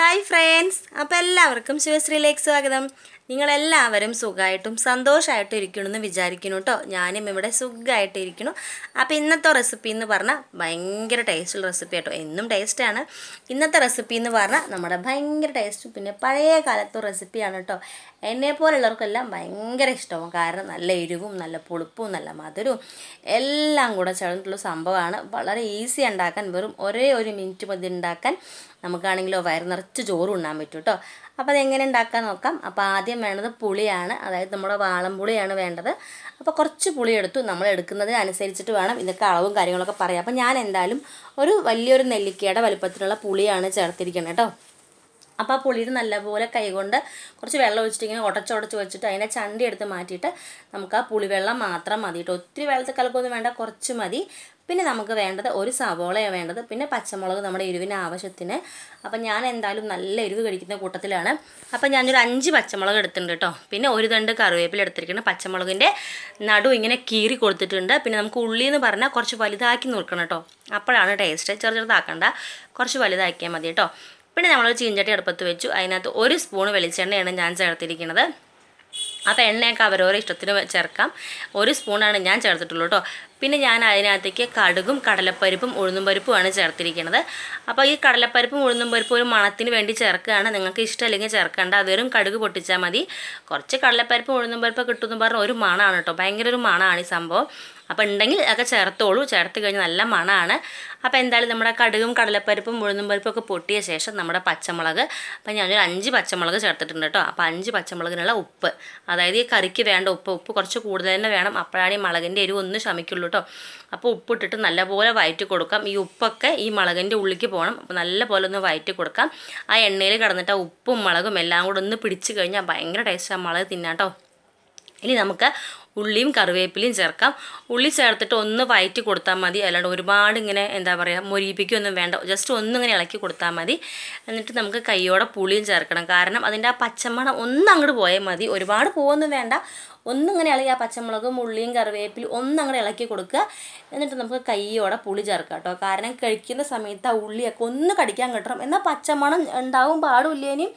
Hi friends അപ്പോൾ എല്ലാവർക്കും ശിവശ്രീയിലേക്ക് സ്വാഗതം. നിങ്ങളെല്ലാവരും സുഖമായിട്ടും സന്തോഷമായിട്ടും ഇരിക്കണമെന്ന് വിചാരിക്കുന്നു കേട്ടോ ഞാനും ഇവിടെ സുഖമായിട്ട് ഇരിക്കുന്നു. അപ്പോൾ ഇന്നത്തെ റെസിപ്പി എന്ന് പറഞ്ഞാൽ ഭയങ്കര ടേസ്റ്റുള്ള റെസിപ്പി കേട്ടോ എന്നും ടേസ്റ്റാണ് ഇന്നത്തെ റെസിപ്പി എന്ന് പറഞ്ഞാൽ നമ്മുടെ ഭയങ്കര ടേസ്റ്റ് പിന്നെ പഴയ കാലത്തെ റെസിപ്പിയാണ് കേട്ടോ എന്നെ പോലുള്ളവർക്കെല്ലാം ഭയങ്കര ഇഷ്ടവും. കാരണം നല്ല എരിവും നല്ല പുളിപ്പും നല്ല മധുരവും എല്ലാം കൂടെ ചേർന്നിട്ടുള്ള സംഭവമാണ്. വളരെ ഈസി ഉണ്ടാക്കാൻ വെറും ഒരേ ഒരു മിനിറ്റ് മതി ഉണ്ടാക്കാൻ. നമുക്കാണെങ്കിലോ വയറ് നിറച്ച് ചോറ് ഉണ്ണാൻ പറ്റും കേട്ടോ. അപ്പോൾ അതെങ്ങനെ ഉണ്ടാക്കാൻ നോക്കാം? അപ്പോൾ ആദ്യം വേണ്ടത് പുളിയാണ്. അതായത് നമ്മുടെ വാളം പുളിയാണ് വേണ്ടത്. അപ്പോൾ കുറച്ച് പുളി എടുത്തു നമ്മൾ എടുക്കുന്നതിന് അനുസരിച്ചിട്ട് വേണം ഇതൊക്കെ അളവും കാര്യങ്ങളൊക്കെ പറയാം. അപ്പോൾ ഞാൻ എന്തായാലും ഒരു വലിയൊരു നെല്ലിക്കയുടെ വലുപ്പത്തിലുള്ള പുളിയാണ് ചേർത്തിരിക്കുന്നത് കേട്ടോ. അപ്പോൾ ആ പുളിയിൽ നല്ലപോലെ കൈകൊണ്ട് കുറച്ച് വെള്ളം ഒഴിച്ചിട്ട് ഇങ്ങനെ ഉടച്ചുടച്ച് വെച്ചിട്ട് അതിനെ ചണ്ടി എടുത്ത് മാറ്റിയിട്ട് നമുക്ക് ആ പുളിവെള്ളം മാത്രം മതി കേട്ടോ ഒത്തിരി വെള്ളത്തിൽ കലക്കൊന്നും വേണ്ട കുറച്ച് മതി. പിന്നെ നമുക്ക് വേണ്ടത് ഒരു സവോളയാണ് വേണ്ടത്. പിന്നെ പച്ചമുളക് നമ്മുടെ എരിവിന് ആവശ്യത്തിന്. അപ്പം ഞാൻ എന്തായാലും നല്ല എരിവ് കഴിക്കുന്ന കൂട്ടത്തിലാണ്. അപ്പം ഞാനൊരു അഞ്ച് പച്ചമുളക് എടുത്തിട്ടുണ്ട് കേട്ടോ പിന്നെ ഒരു തണ്ട് കറിവേപ്പില എടുത്തിരിക്കണം പച്ചമുളകിന്റെ നടു ഇങ്ങനെ കീറി കൊടുത്തിട്ടുണ്ട്. പിന്നെ നമുക്ക് ഉള്ളി എന്ന് പറഞ്ഞാൽ കുറച്ച് വലുതാക്കി നോക്കണം കേട്ടോ അപ്പോഴാണ് ടേസ്റ്റ് ചെറു ചെറുതാക്കണ്ട കുറച്ച് വലുതാക്കിയാൽ മതി കേട്ടോ പിന്നെ നമ്മൾ ചീഞ്ചട്ടി അടുപ്പത്ത് വെച്ചു. അതിനകത്ത് ഒരു സ്പൂൺ വെളിച്ചെണ്ണയാണ് ഞാൻ ചേർത്തിരിക്കുന്നത്. അപ്പോൾ എണ്ണയൊക്കെ അവരോരോ ഇഷ്ടത്തിന് ചേർക്കാം. ഒരു സ്പൂണാണ് ഞാൻ ചേർത്തിട്ടുള്ളൂ കേട്ടോ. പിന്നെ ഞാൻ അതിനകത്തേക്ക് കടുകും കടലപ്പരിപ്പും ഉഴുന്നും പരിപ്പുമാണ് ചേർത്തിരിക്കുന്നത്. അപ്പോൾ ഈ കടലപ്പരിപ്പും ഉഴുന്നും പരിപ്പും ഒരു മണത്തിന് വേണ്ടി ചേർക്കുകയാണ്. നിങ്ങൾക്ക് ഇഷ്ടമല്ലെങ്കിൽ ചേർക്കേണ്ട. വെറും കടുക് പൊട്ടിച്ചാൽ മതി. കുറച്ച് കടലപ്പരിപ്പും ഉഴുന്നും പരിപ്പും കിട്ടുമെന്ന് പറഞ്ഞാൽ ഒരു മണമാണ് കേട്ടോ. ഭയങ്കര ഒരു മണമാണ് ഈ സംഭവം. അപ്പോൾ ഉണ്ടെങ്കിൽ അതൊക്കെ ചേർത്തോളൂ. ചേർത്ത് കഴിഞ്ഞാൽ നല്ല മണമാണ് അപ്പോൾ എന്തായാലും നമ്മുടെ കടുകും കടലപ്പരിപ്പും ഉഴുന്നും പരിപ്പും ഒക്കെ പൊട്ടിയ ശേഷം നമ്മുടെ പച്ചമുളക്. അപ്പോൾ ഞാനൊരു അഞ്ച് പച്ചമുളക് ചേർത്തിട്ടുണ്ട് കേട്ടോ. അപ്പോൾ അഞ്ച് പച്ചമുളകിനുള്ള ഉപ്പ്. അതായത് ഈ കറിക്ക് വേണ്ട ഉപ്പ്. ഉപ്പ് കുറച്ച് കൂടുതൽ തന്നെ വേണം. അപ്പോഴാണ് ഈ മുളകിന്റെ എരിവ് ഒന്ന് ശമിക്കുള്ളൂ കേട്ടോ. അപ്പോൾ ഉപ്പിട്ടിട്ട് നല്ലപോലെ വയറ്റി കൊടുക്കാം. ഈ ഉപ്പൊക്കെ ഈ മുളകിന്റെ ഉള്ളിക്ക് പോകണം. അപ്പോൾ നല്ലപോലെ ഒന്ന് വയറ്റി കൊടുക്കാം. ആ എണ്ണയിൽ കിടന്നിട്ട് ആ ഉപ്പും മുളകും എല്ലാം കൂടെ ഒന്ന് പിടിച്ച് കഴിഞ്ഞാൽ ഭയങ്കര ടേസ്റ്റ്. ആ മുളക് തിന്നാം കേട്ടോ. ഇനി നമുക്ക് ഉള്ളിയും കറിവേപ്പിലയും ചേർക്കാം. ഉള്ളി ചേർത്തിട്ട് ഒന്ന് വയറ്റി കൊടുത്താൽ മതി. അല്ലാണ്ട് ഒരുപാട് ഇങ്ങനെ എന്താ പറയുക മൊരിയിപ്പിക്കൊന്നും വേണ്ട. ജസ്റ്റ് ഒന്നിങ്ങനെ ഇളക്കി കൊടുത്താൽ മതി. എന്നിട്ട് നമുക്ക് കൈയോടെ പുളിയും ചേർക്കണം. കാരണം അതിന്റെ ആ പച്ചമണം ഒന്ന് അങ്ങോട്ട് പോയാൽ മതി. ഒരുപാട് പോവൊന്നും വേണ്ട. ഒന്നിങ്ങനെ ഇളകി ആ പച്ചമുളകും ഉള്ളിയും കറിവേപ്പിലും ഒന്നങ്ങനെ ഇളക്കി കൊടുക്കുക എന്നിട്ട് നമുക്ക് കൈയോടെ പുളി ചേർക്കാം കേട്ടോ. കാരണം കഴിക്കുന്ന സമയത്ത് ആ ഉള്ളിയൊക്കെ ഒന്ന് കടിക്കാൻ കിട്ടണം. എന്നാൽ പച്ചമണം ഉണ്ടാവും പാടില്ലേനും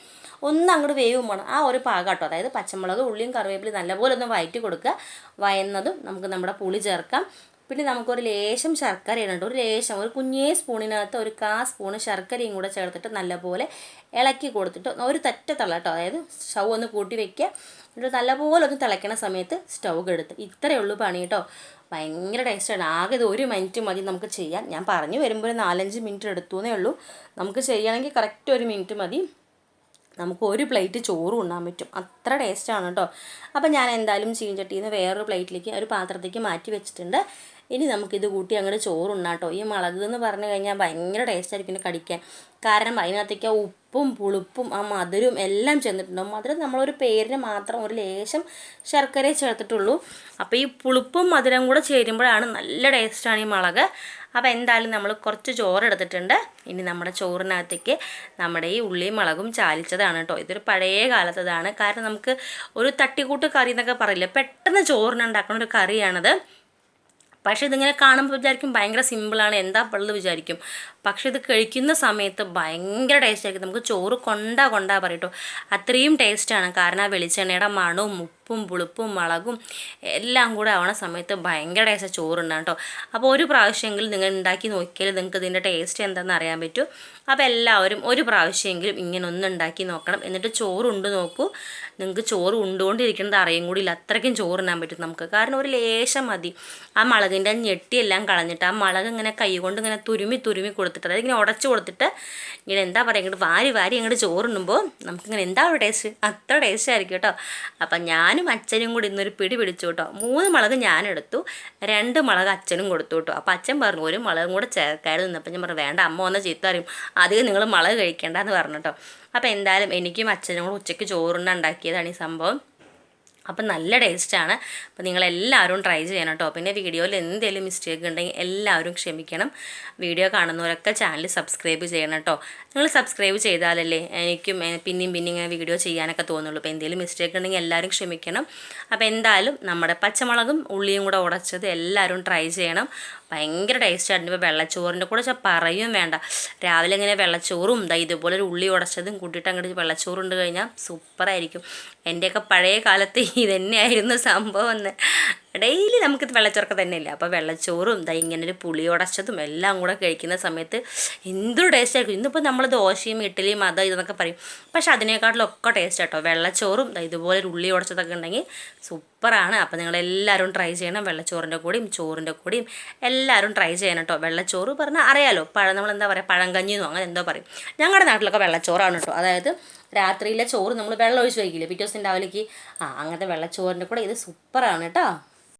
ഒന്ന് അങ്ങോട്ട് വേവും ആ ഒരു പാകം കേട്ടോ അതായത് പച്ചമുളക് ഉള്ളിയും കറിവേപ്പിലും നല്ലപോലെ ഒന്ന് വയറ്റി കൊടുക്കുക വയന്നതും നമുക്ക് നമ്മുടെ പുളി ചേർക്കാം. പിന്നെ നമുക്കൊരു ലേശം ശർക്കര ഇടണ്ട. ഒരു ലേശം ഒരു കുഞ്ഞേ സ്പൂണിനകത്ത് ഒരു കാ സ്പൂണ് ശർക്കരയും കൂടെ ചേർത്തിട്ട് നല്ലപോലെ ഇളക്കി കൊടുത്തിട്ട് ഒരു തറ്റ തള്ള കേട്ടോ. അതായത് സ്റ്റൗ ഒന്ന് കൂട്ടി വെക്കുക. എന്നിട്ട് നല്ലപോലെ ഒന്ന് തിളയ്ക്കണ സമയത്ത് സ്റ്റൗ കെടുത്ത് ഇത്രയേ ഉള്ളൂ പണി കേട്ടോ. ഭയങ്കര ടേസ്റ്റാണ് ആകെ ഇത് ഒരു മിനിറ്റ് മതി നമുക്ക് ചെയ്യാൻ. ഞാൻ പറഞ്ഞു വരുമ്പോൾ നാലഞ്ച് മിനിറ്റ് എടുത്തു എന്നേ ഉള്ളൂ. നമുക്ക് ചെയ്യണമെങ്കിൽ കറക്റ്റ് ഒരു മിനിറ്റ് മതി. നമുക്ക് ഒരു പ്ലേറ്റ് ചോറ് ഉണ്ണാൻ പറ്റും. അത്ര ടേസ്റ്റാണ് കേട്ടോ അപ്പം ഞാൻ എന്തായാലും ചീഞ്ചട്ടിയിൽ നിന്ന് വേറൊരു പ്ലേറ്റിലേക്ക് ഒരു പാത്രത്തേക്ക് മാറ്റി വെച്ചിട്ടുണ്ട്. ഇനി നമുക്കിത് കൂട്ടി അങ്ങോട്ട് ചോറുണ്ണാട്ടോ. ഈ മുളക് എന്ന് പറഞ്ഞു കഴിഞ്ഞാൽ ഭയങ്കര ടേസ്റ്റായിരിക്കും പിന്നെ കടിക്കാൻ. കാരണം അതിനകത്തേക്ക് ഉപ്പും പുളിപ്പും ആ മധുരവും എല്ലാം ചെന്നിട്ടുണ്ടാവും. മധുരം നമ്മളൊരു പേരിന് മാത്രം ഒരു ലേശം ശർക്കരയെ ചേർത്തിട്ടുള്ളൂ. അപ്പോൾ ഈ പുളിപ്പും മധുരം കൂടെ ചേരുമ്പോഴാണ് നല്ല ടേസ്റ്റാണ് ഈ മുളക്. അപ്പോൾ എന്തായാലും നമ്മൾ കുറച്ച് ചോറ് എടുത്തിട്ടുണ്ട് ഇനി നമ്മുടെ ചോറിനകത്തേക്ക് നമ്മുടെ ഈ ഉള്ളിയും മുളകും ചാലിച്ചതാണ് കേട്ടോ. ഇതൊരു പഴയ കാലത്തതാണ്. കാരണം നമുക്ക് ഒരു തട്ടിക്കൂട്ട് കറി എന്നൊക്കെ പറയില്ല? പെട്ടെന്ന് ചോറിനുണ്ടാക്കുന്ന ഒരു കറിയാണത്. പക്ഷേ ഇതിങ്ങനെ കാണുമ്പോൾ വിചാരിക്കും ഭയങ്കര സിമ്പിളാണ് എന്താ പള്ളത് വിചാരിക്കും. പക്ഷെ ഇത് കഴിക്കുന്ന സമയത്ത് ഭയങ്കര ടേസ്റ്റായിരിക്കും നമുക്ക് ചോറ് കൊണ്ടാ കൊണ്ടാ പറയട്ടോ അത്രയും ടേസ്റ്റാണ് കാരണം ആ വെളിച്ചെണ്ണയുടെ മണവും ഉപ്പും പുളിപ്പും മുളകും എല്ലാം കൂടെ ആവണ സമയത്ത് ഭയങ്കര ടേസ്റ്റ് ചോറുണ്ടാകും കേട്ടോ. അപ്പോൾ ഒരു പ്രാവശ്യമെങ്കിലും നിങ്ങൾ ഉണ്ടാക്കി നോക്കിയാൽ നിങ്ങൾക്ക് ഇതിന്റെ ടേസ്റ്റ് എന്താണെന്ന് അറിയാൻ പറ്റും. അപ്പോൾ എല്ലാവരും ഒരു പ്രാവശ്യമെങ്കിലും ഇങ്ങനെ ഒന്ന് ഉണ്ടാക്കി നോക്കണം. എന്നിട്ട് ചോറ് ഉണ്ട് നോക്കൂ. നിങ്ങൾക്ക് ചോറ് ഉണ്ടുകൊണ്ടിരിക്കുന്നത് അറിയും കൂടി ഇല്ല. അത്രയ്ക്കും ചോറുണ്ടാൻ പറ്റും നമുക്ക്. കാരണം ഒരു ലേശം മതി. ആ മുളകിന്റെ ഞെട്ടിയെല്ലാം കളഞ്ഞിട്ട് ആ മുളക് ഇങ്ങനെ കൈ കൊണ്ട് ഇങ്ങനെ തുരുമി തുരുമി കൊടുത്തിട്ട് അതായത് ഇങ്ങനെ ഉടച്ചു കൊടുത്തിട്ട് ഇങ്ങനെ എന്താ പറയുക ഇങ്ങോട്ട് വാരി വാരി ഇങ്ങോട്ട് ചോറുണ്ണുമ്പോൾ നമുക്കിങ്ങനെ എന്താ ഒരു ടേസ്റ്റ് അത്ര ടേസ്റ്റ് ആയിരിക്കും കേട്ടോ. അപ്പം ഞാനും അച്ഛനും കൂടി ഇന്നൊരു പിടി പിടിച്ചു കേട്ടോ. മൂന്ന് മുളക് ഞാനെടുത്തു. രണ്ട് മുളക് അച്ഛനും കൊടുത്തു കേട്ടോ. അപ്പം അച്ഛൻ പറഞ്ഞു ഒരു മുളകും കൂടെ ചേർക്കാതെ നിന്നപ്പോൾ ഞാൻ പറഞ്ഞു വേണ്ട അമ്മ ഒന്ന് ചീത്ത അറിയും അധികം നിങ്ങൾ മുളക് കഴിക്കേണ്ടെന്ന് പറഞ്ഞു കേട്ടോ. അപ്പോൾ എന്തായാലും എനിക്കും അച്ഛനും കൂടെ ഉച്ചയ്ക്ക് ചോറുണ്ണ ഉണ്ടാക്കിയതാണ് ഈ സംഭവം. അപ്പം നല്ല ടേസ്റ്റാണ് അപ്പം നിങ്ങളെല്ലാവരും ട്രൈ ചെയ്യണം കേട്ടോ പിന്നെ വീഡിയോയിൽ എന്തെങ്കിലും മിസ്റ്റേക്ക് ഉണ്ടെങ്കിൽ എല്ലാവരും ക്ഷമിക്കണം. വീഡിയോ കാണുന്നവരൊക്കെ ചാനൽ സബ്സ്ക്രൈബ് ചെയ്യണം കേട്ടോ നിങ്ങൾ സബ്സ്ക്രൈബ് ചെയ്താലല്ലേ എനിക്കും പിന്നെയും പിന്നെയും വീഡിയോ ചെയ്യാനൊക്കെ തോന്നുള്ളൂ. അപ്പോൾ എന്തെങ്കിലും മിസ്റ്റേക്ക് ഉണ്ടെങ്കിൽ എല്ലാവരും ക്ഷമിക്കണം. അപ്പോൾ എന്തായാലും നമ്മുടെ പച്ചമുളകും ഉള്ളിയും കൂടെ ഉടച്ചത് എല്ലാവരും ട്രൈ ചെയ്യണം. ഭയങ്കര ടേസ്റ്റായിരുന്നു ഇപ്പോൾ വെള്ളച്ചോറിന്റെ കൂടെ പറയും വേണ്ട. രാവിലെ ഇങ്ങനെ വെള്ളച്ചോറും ദാ ഇതുപോലെ ഒരു ഉള്ളി ഉടച്ചതും കൂട്ടിയിട്ട് അങ്ങോട്ട് വെള്ളച്ചോറുണ്ട് കഴിഞ്ഞാൽ സൂപ്പറായിരിക്കും. എന്റെയൊക്കെ പഴയ കാലത്ത് ഇതന്നെയായിരുന്നു സംഭവം എന്ന് ഡെയിലി നമുക്ക് വെള്ളച്ചോറൊക്കെ തന്നെയില്ല? അപ്പോൾ വെള്ളച്ചോറും ദൈ ഇങ്ങനെ ഒരു പുളി ഉടച്ചതും എല്ലാം കൂടെ കഴിക്കുന്ന സമയത്ത് എന്തൊരു ടേസ്റ്റ് ആയിരിക്കും. ഇന്നിപ്പോൾ നമ്മൾ ദോശയും ഇഡ്ഡലിയും അത് ഇതെന്നൊക്കെ പറയും. പക്ഷെ അതിനേക്കാട്ടിലൊക്കെ ടേസ്റ്റ് കേട്ടോ വെള്ളച്ചോറും ഇതുപോലെ ഒരു ഉള്ളി ഉടച്ചതൊക്കെ ഉണ്ടെങ്കിൽ സൂപ്പറാണ്. അപ്പോൾ നിങ്ങൾ നിങ്ങളെല്ലാവരും ട്രൈ ചെയ്യണം. വെള്ളച്ചോറിന്റെ കൂടെയും ചോറിന്റെ കൂടെയും എല്ലാവരും ട്രൈ ചെയ്യണം കേട്ടോ വെള്ളച്ചോറ് പറഞ്ഞാൽ അറിയാലോ. പഴം നമ്മൾ എന്താ പറയുക പഴങ്കഞ്ഞിന്നോ അങ്ങനെ എന്തോ പറയും. ഞങ്ങളുടെ നാട്ടിലൊക്കെ വെള്ളച്ചോറാണ് കേട്ടോ അതായത് രാത്രിയിലെ ചോറ് നമ്മൾ വെള്ളം ഒഴിച്ച് വയ്ക്കില്ലേ പിറ്റേ ദിവസം രാവിലേക്ക്. ആ അങ്ങനത്തെ വെള്ളച്ചോറിന്റെ കൂടെ ഇത് സൂപ്പറാണ് കേട്ടോ